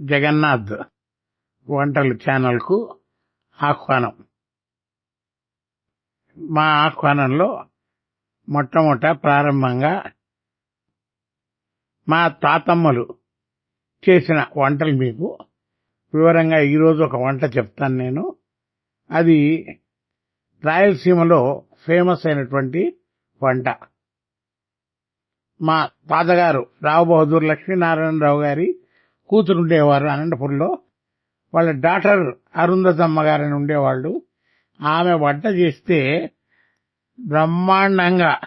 జగన్నాథ్ వంటలు ఛానల్కు ఆహ్వానం. మా ఆహ్వానంలో మొట్టమొదట ప్రారంభంగా మా తాతమ్మలు చేసిన వంటలు మీకు వివరంగా ఈరోజు ఒక వంట చెప్తాను నేను. అది రాయలసీమలో ఫేమస్ అయినటువంటి వంట. మా తాతగారు రావు బహదూర్ లక్ష్మీనారాయణరావు గారి కూతురు ఉండేవారు అనంతపురంలో. వాళ్ళ డాక్టర్ అరుంధతమ్మ గారని ఉండేవాళ్ళు. ఆమె వంట చేస్తే బ్రహ్మాండంగా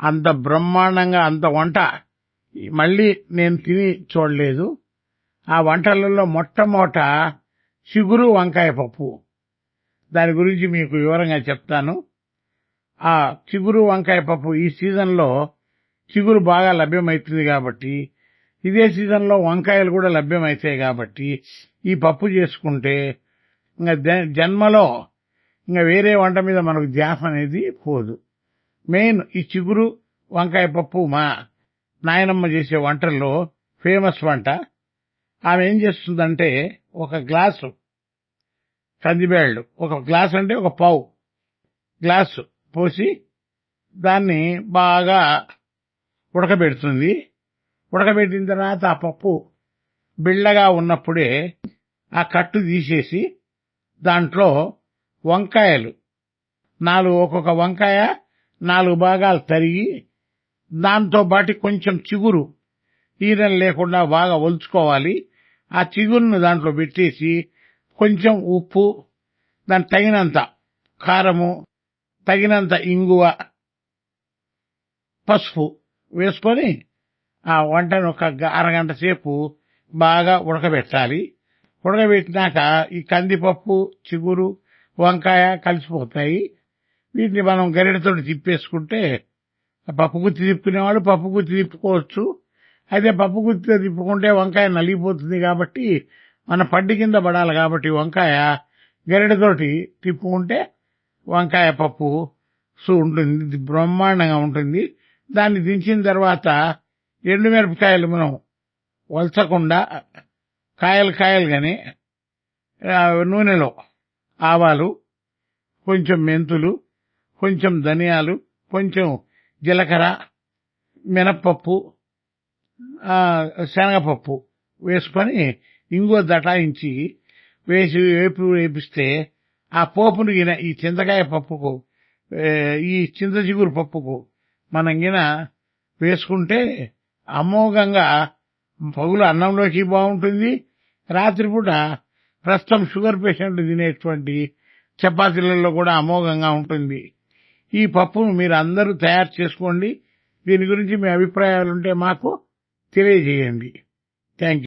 అంత బ్రహ్మాండంగా అంత వంట మళ్ళీ నేను తిని చూడలేదు. ఆ వంటలలో మొట్టమొదట చిగురు వంకాయ పప్పు. దాని గురించి మీకు వివరంగా చెప్తాను. ఆ చిగురు వంకాయ పప్పు ఈ సీజన్లో చిగురు బాగా లభ్యమవుతుంది కాబట్టి ఇదే సీజన్లో వంకాయలు కూడా లభ్యమవుతాయి కాబట్టి ఈ పప్పు చేసుకుంటే ఇంకా జన్మలో ఇంకా వేరే వంట మీద మనకు ధ్యాస అనేది పోదు. మెయిన్ ఈ చిగురు వంకాయ పప్పు మా నాయనమ్మ చేసే వంటల్లో ఫేమస్ వంట. ఆమె ఏం చేస్తుందంటే ఒక గ్లాసు కందిబేళ్ళు ఒక గ్లాస్ అంటే ఒక పావు గ్లాసు పోసి దాన్ని బాగా ఉడకబెడుతుంది. ఉడకబెట్టిన తర్వాత ఆ పప్పు బిళ్ళగా ఉన్నప్పుడే ఆ కట్టు తీసేసి దాంట్లో వంకాయలు. నాలుగు ఒక్కొక్క వంకాయ నాలుగు భాగాలు తరిగి దాంతో పాటు కొంచెం చిగురు. ఈరలు లేకుండా బాగా ఒలుచుకోవాలి. ఆ చిగురును దాంట్లో పెట్టేసి కొంచెం ఉప్పు దాని తగినంత కారము తగినంత ఇంగువ పసుపు వేసుకొని ఆ వంటను ఒక అరగంట సేపు బాగా ఉడకబెట్టాలి. ఉడకబెట్టినాక ఈ కందిపప్పు చిగురు వంకాయ కలిసిపోతాయి. వీటిని మనం గరిటతో తిప్పేసుకుంటే పప్పు గుత్తి తిప్పుకునేవాళ్ళు పప్పు గుత్తి తిప్పుకోవచ్చు. అయితే పప్పు గుత్తితో తిప్పుకుంటే వంకాయ నలిగిపోతుంది కాబట్టి మన పడ్డి కింద పడాలి కాబట్టి వంకాయ గరిటతోటి తిప్పుకుంటే వంకాయ పప్పు ఉంటుంది బ్రహ్మాండంగా ఉంటుంది. దాన్ని దించిన తర్వాత ఎండు మిరపకాయలు మనం వలచకుండా కాయలు కాయలు కానీ నూనెలో ఆవాలు కొంచెం మెంతులు కొంచెం ధనియాలు కొంచెం జీలకర్ర మినప్పప్పు శనగపప్పు వేసుకొని ఇంగో దటాయించి వేసి వేపు వేపిస్తే ఆ పోపును గిన ఈ చింతకాయ పప్పుకు ఈ చింత చిగురు పప్పుకు మనం గిన వేసుకుంటే అమోఘంగా పగులు అన్నంలోకి బాగుంటుంది. రాత్రిపూట ప్రస్తుతం షుగర్ పేషెంట్లు తినేటువంటి చపాతీలలో కూడా అమోఘంగా ఉంటుంది. ఈ పప్పును మీరు అందరూ తయారు చేసుకోండి. దీని గురించి మీ అభిప్రాయాలుంటే మాకు తెలియజేయండి. థ్యాంక్